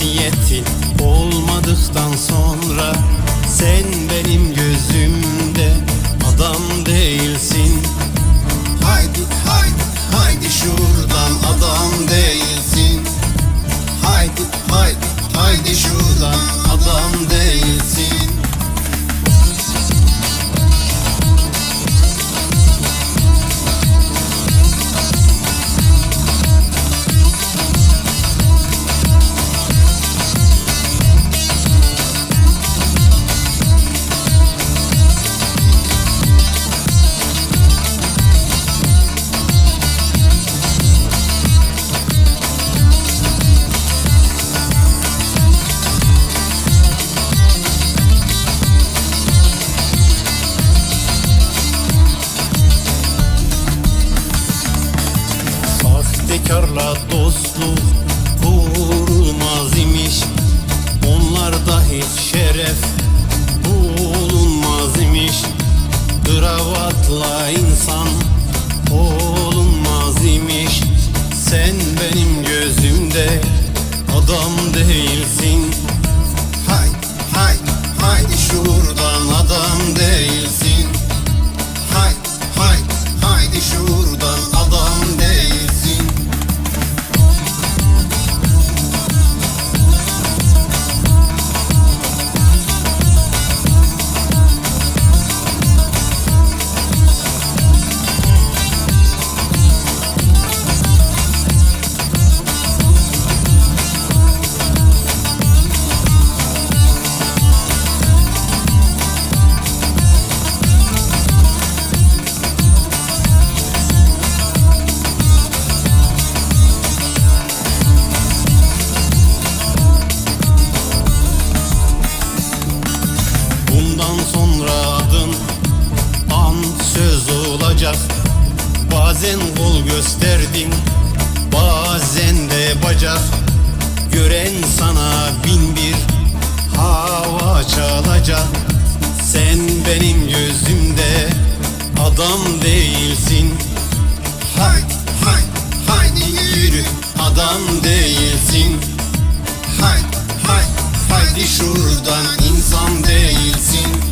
haysiyetin olmadıktan sonra Sen benim gözümde adam değilsin. Haydi haydi haydi şuradan adam değilsin. Haydi haydi haydi şuradan adam değilsin. Dostlarla dostluk Bazen kol gösterdin bazen de bacak. Gören sana bin bir hava çalacak. Sen benim gözümde adam değilsin. Hay hay haydi yürü adam değilsin. Hay hay haydi şuradan insan değilsin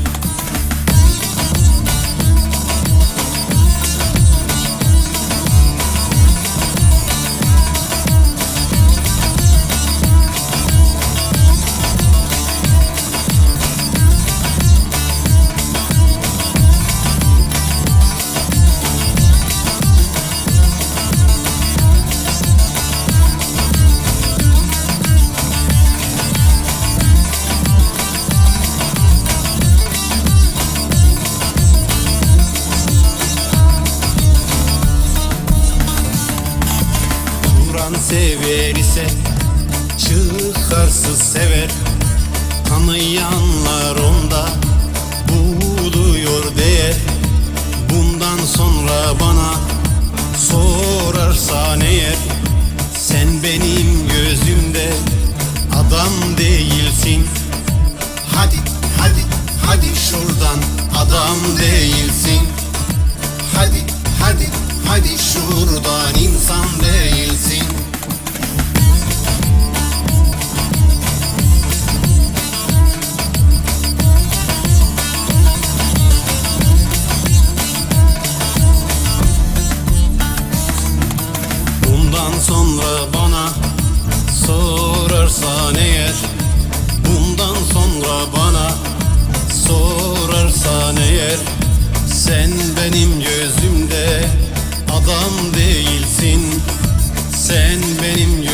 Kur'an sever ise çıkarsız sever. Tanıyanlar onda buluyor değer Bundan sonra bana sorarsan eğer Sen benim gözümde adam değilsin. Hadi hadi hadi şuradan adam değilsin. Hadi hadi hadi şuradan insan Sen benim gözümde adam değilsin. Sen benim